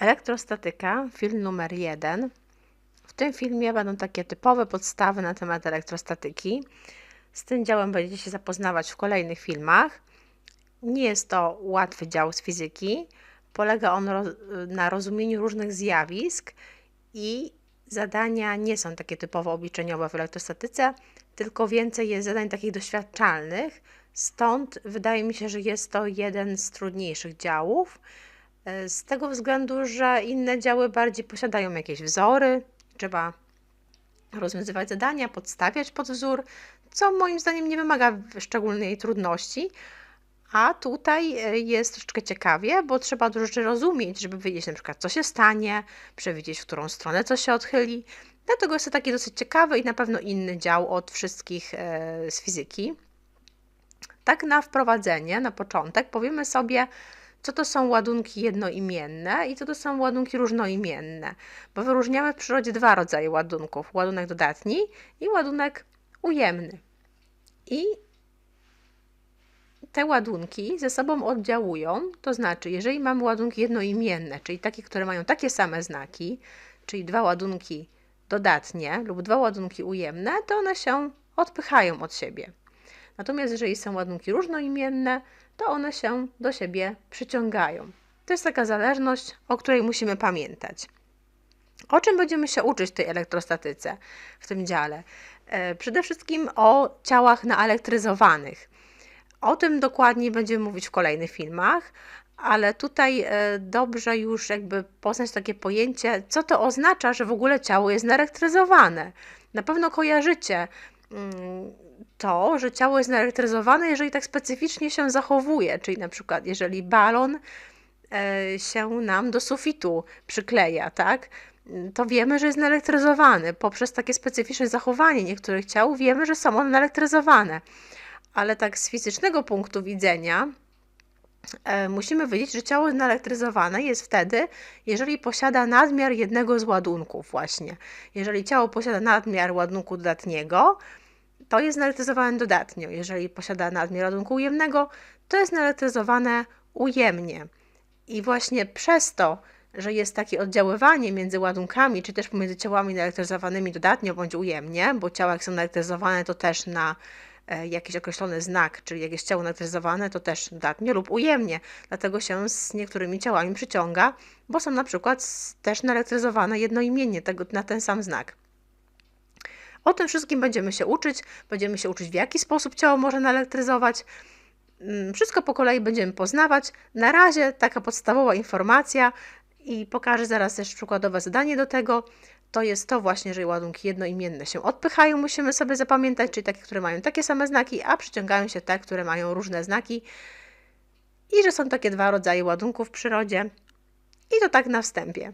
Elektrostatyka, film numer jeden. W tym filmie będą takie typowe podstawy na temat elektrostatyki. Z tym działem będziecie się zapoznawać w kolejnych filmach. Nie jest to łatwy dział z fizyki. Polega on roz na rozumieniu różnych zjawisk i zadania nie są takie typowo obliczeniowe w elektrostatyce, tylko więcej jest zadań takich doświadczalnych. Stąd wydaje mi się, że jest to jeden z trudniejszych działów. E, z tego względu, że inne działy bardziej posiadają jakieś wzory, trzeba rozwiązywać zadania, podstawiać pod wzór, co moim zdaniem nie wymaga szczególnej trudności. A tutaj e, jest troszeczkę ciekawie, bo trzeba dużo rzeczy rozumieć, żeby wiedzieć na przykład, co się stanie, przewidzieć, w którą stronę coś się odchyli. Dlatego jest to taki dosyć ciekawy i na pewno inny dział od wszystkich e, z fizyki. Tak na wprowadzenie, na początek powiemy sobie, co to są ładunki jednoimienne i co to są ładunki różnoimienne, bo wyróżniamy w przyrodzie dwa rodzaje ładunków: ładunek dodatni i ładunek ujemny. I te ładunki ze sobą oddziałują, to znaczy, jeżeli mamy ładunki jednoimienne, czyli takie, które mają takie same znaki, czyli dwa ładunki dodatnie lub dwa ładunki ujemne, to one się odpychają od siebie. Natomiast jeżeli są ładunki różnoimienne, to one się do siebie przyciągają. To jest taka zależność, o której musimy pamiętać. O czym będziemy się uczyć w tej elektrostatyce, w tym dziale? E, przede wszystkim o ciałach naelektryzowanych. O tym dokładniej będziemy mówić w kolejnych filmach, ale tutaj e, dobrze już jakby poznać takie pojęcie, co to oznacza, że w ogóle ciało jest naelektryzowane. Na pewno kojarzycie to, że ciało jest naelektryzowane, jeżeli tak specyficznie się zachowuje, czyli na przykład jeżeli balon e, się nam do sufitu przykleja, tak? To wiemy, że jest naelektryzowany. Poprzez takie specyficzne zachowanie niektórych ciał wiemy, że są one naelektryzowane. Ale tak z fizycznego punktu widzenia musimy wiedzieć, że ciało naelektryzowane jest wtedy, jeżeli posiada nadmiar jednego z ładunków właśnie. Jeżeli ciało posiada nadmiar ładunku dodatniego, to jest naelektryzowane dodatnio. Jeżeli posiada nadmiar ładunku ujemnego, to jest naelektryzowane ujemnie. I właśnie przez to, że jest takie oddziaływanie między ładunkami, czy też pomiędzy ciałami naelektryzowanymi dodatnio bądź ujemnie, bo ciała jak są naelektryzowane, to też na e, jakiś określony znak, czyli jakieś ciało naelektryzowane, to też dodatnio lub ujemnie. Dlatego się z niektórymi ciałami przyciąga, bo są na przykład też naelektryzowane jednoimiennie tego, na ten sam znak. O tym wszystkim będziemy się uczyć. Będziemy się uczyć, w jaki sposób ciało może naelektryzować. Mm, wszystko po kolei będziemy poznawać. Na razie taka podstawowa informacja i pokażę zaraz też przykładowe zadanie do tego. To jest to właśnie, że ładunki jednoimienne się odpychają, musimy sobie zapamiętać, czyli takie, które mają takie same znaki, a przyciągają się te, które mają różne znaki. I że są takie dwa rodzaje ładunków w przyrodzie. I to tak na wstępie.